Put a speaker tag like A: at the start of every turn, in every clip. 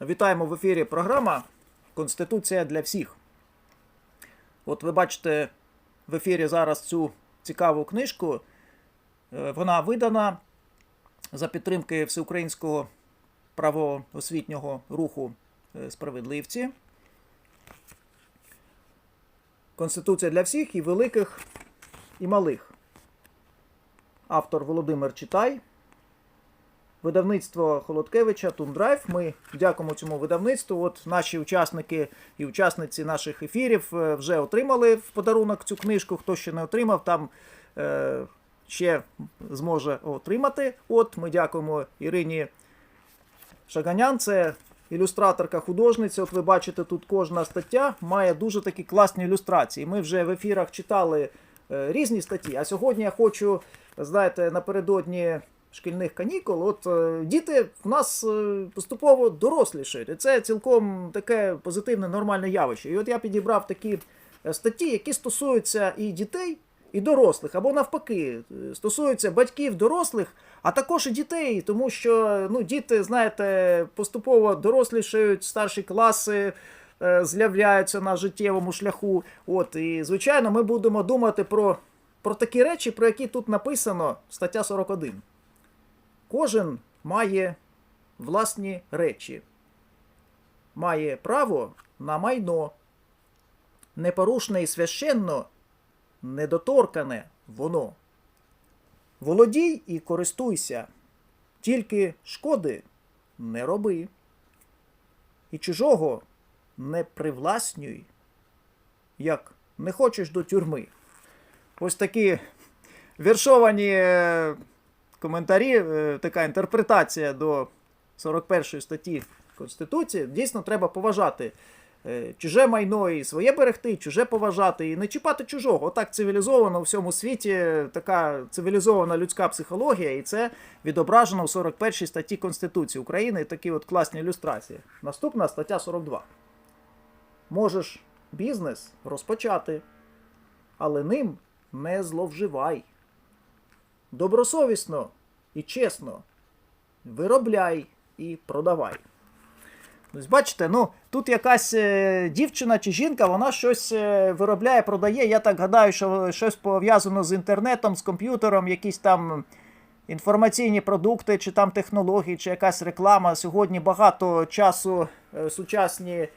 A: Вітаємо в ефірі програма Конституція для всіх. От ви бачите в ефірі зараз цю цікаву книжку. Е, Вона видана за підтримки всеукраїнського правоосвітнього руху е, справедливці. Конституція для всіх і великих, і малих. Автор Володимир Читай. Видавництво Холодкевича Тундрайв. Ми дякуємо цьому видавництву. От наші учасники і учасниці наших ефірів е, вже отримали в подарунок цю книжку. Хто ще не отримав, там е, ще зможе отримати. От ми дякуємо Ірині Шаганян. Це ілюстраторка, художниця. От ви бачите, тут кожна стаття має дуже такі класні ілюстрації. Ми вже в ефірах читали е, різні статті. А сьогодні я хочу, знаєте, напередодні шкільних канікул, от е, діти в нас е, поступово дорослішають. І це цілком таке позитивне, нормальне явище. І от я підібрав такі е, статті, які стосуються і дітей, і дорослих, або навпаки, стосуються батьків, дорослих, а також і дітей, тому що ну, діти, знаєте, поступово дорослішають, старші класи з'являються на життєвому шляху. От, і, звичайно, ми будемо думати про, про такі речі, про які тут написано стаття 41. Кожен має власні речі, має право на майно, непорушне і священно, недоторкане воно. Володій і користуйся, тільки шкоди не роби. І чужого не привласнюй, як не хочеш до тюрми. Ось такі віршовані е, коментарі, е, така інтерпретація до 41 статті Конституції. Дійсно, треба поважати е, чуже майно і своє берегти, і чуже поважати, і не чіпати чужого. Отак цивілізовано у всьому світі, така цивілізована людська психологія, і це відображено в 41 статті Конституції України. І такі от класні ілюстрації. Наступна стаття 42. Можеш бізнес розпочати, але ним не зловживай. Добросовісно і чесно виробляй і продавай. Ось бачите, ну тут якась е, дівчина чи жінка, вона щось е, виробляє, продає. Я так гадаю, що щось пов'язано з інтернетом, з комп'ютером, якісь там інформаційні продукти, чи там технології, чи якась реклама. Сьогодні багато часу е, сучасні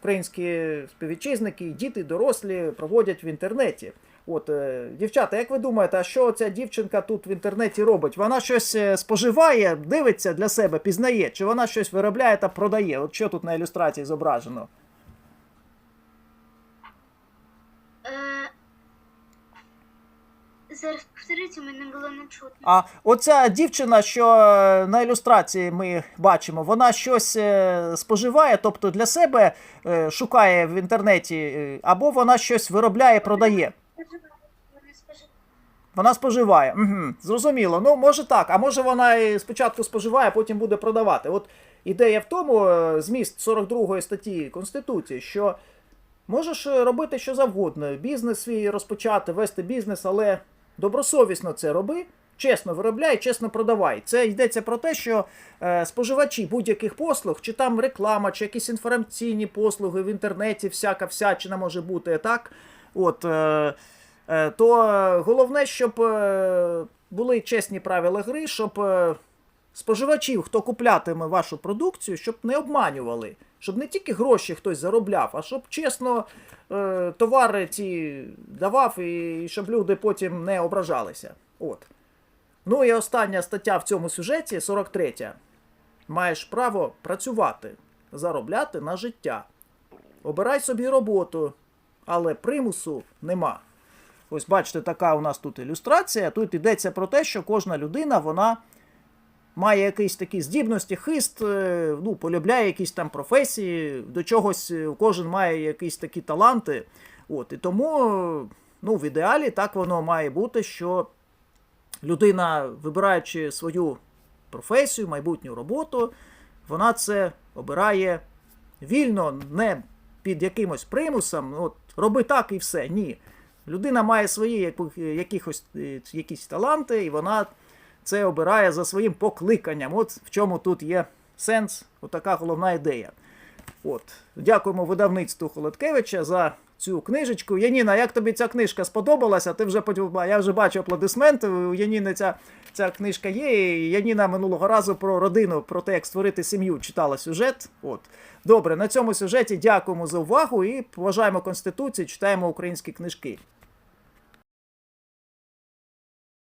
A: українські співвітчизники, діти, дорослі проводять в інтернеті. От, е, дівчата, як ви думаєте, а що ця дівчинка тут в інтернеті робить? Вона щось е, споживає, дивиться для себе, пізнає, чи вона щось виробляє та продає? От що тут на ілюстрації зображено?
B: Е, Зараз повторіть, мене було не чутно.
A: А оця дівчина, що на ілюстрації ми бачимо, вона щось споживає, тобто для себе шукає в інтернеті, або вона щось виробляє, продає.
B: Вона споживає.
A: Угу, зрозуміло. Ну, може так, а може вона і спочатку споживає, а потім буде продавати. От ідея в тому, е, зміст 42 статті Конституції, що можеш е, робити що завгодно, бізнес свій розпочати, вести бізнес, але добросовісно це роби. Чесно виробляй, чесно продавай. Це йдеться про те, що е, споживачі будь-яких послуг, чи там реклама, чи якісь інформаційні послуги в інтернеті, всяка всячина може бути так. От, е, е, то головне, щоб е, були чесні правила гри, щоб е, споживачів, хто куплятиме вашу продукцію, щоб не обманювали. Щоб не тільки гроші хтось заробляв, а щоб чесно е, товари ці давав, і щоб люди потім не ображалися. От. Ну і остання стаття в цьому сюжеті, 43. Маєш право працювати, заробляти на життя. Обирай собі роботу, але примусу нема. Ось бачите, така у нас тут ілюстрація. Тут йдеться про те, що кожна людина вона має якісь такі здібності, хист, е, ну, полюбляє якісь там професії, до чогось е, кожен має якісь такі таланти. От, і тому ну, в ідеалі так воно має бути, що людина, вибираючи свою професію, майбутню роботу, вона це обирає вільно, не під якимось примусом. От, роби так і все. Ні. Людина має свої якихось, е, якісь таланти, і вона це обирає за своїм покликанням. От в чому тут є сенс, отака головна ідея. От. Дякуємо видавництву Холодкевича за цю книжечку. Яніна, як тобі ця книжка сподобалася? Ти вже я вже бачу аплодисменти. У Яніни ця, ця книжка є. І Яніна минулого разу про родину, про те, як створити сім'ю, читала сюжет. От. Добре, на цьому сюжеті дякуємо за увагу і поважаємо Конституцію, читаємо українські книжки.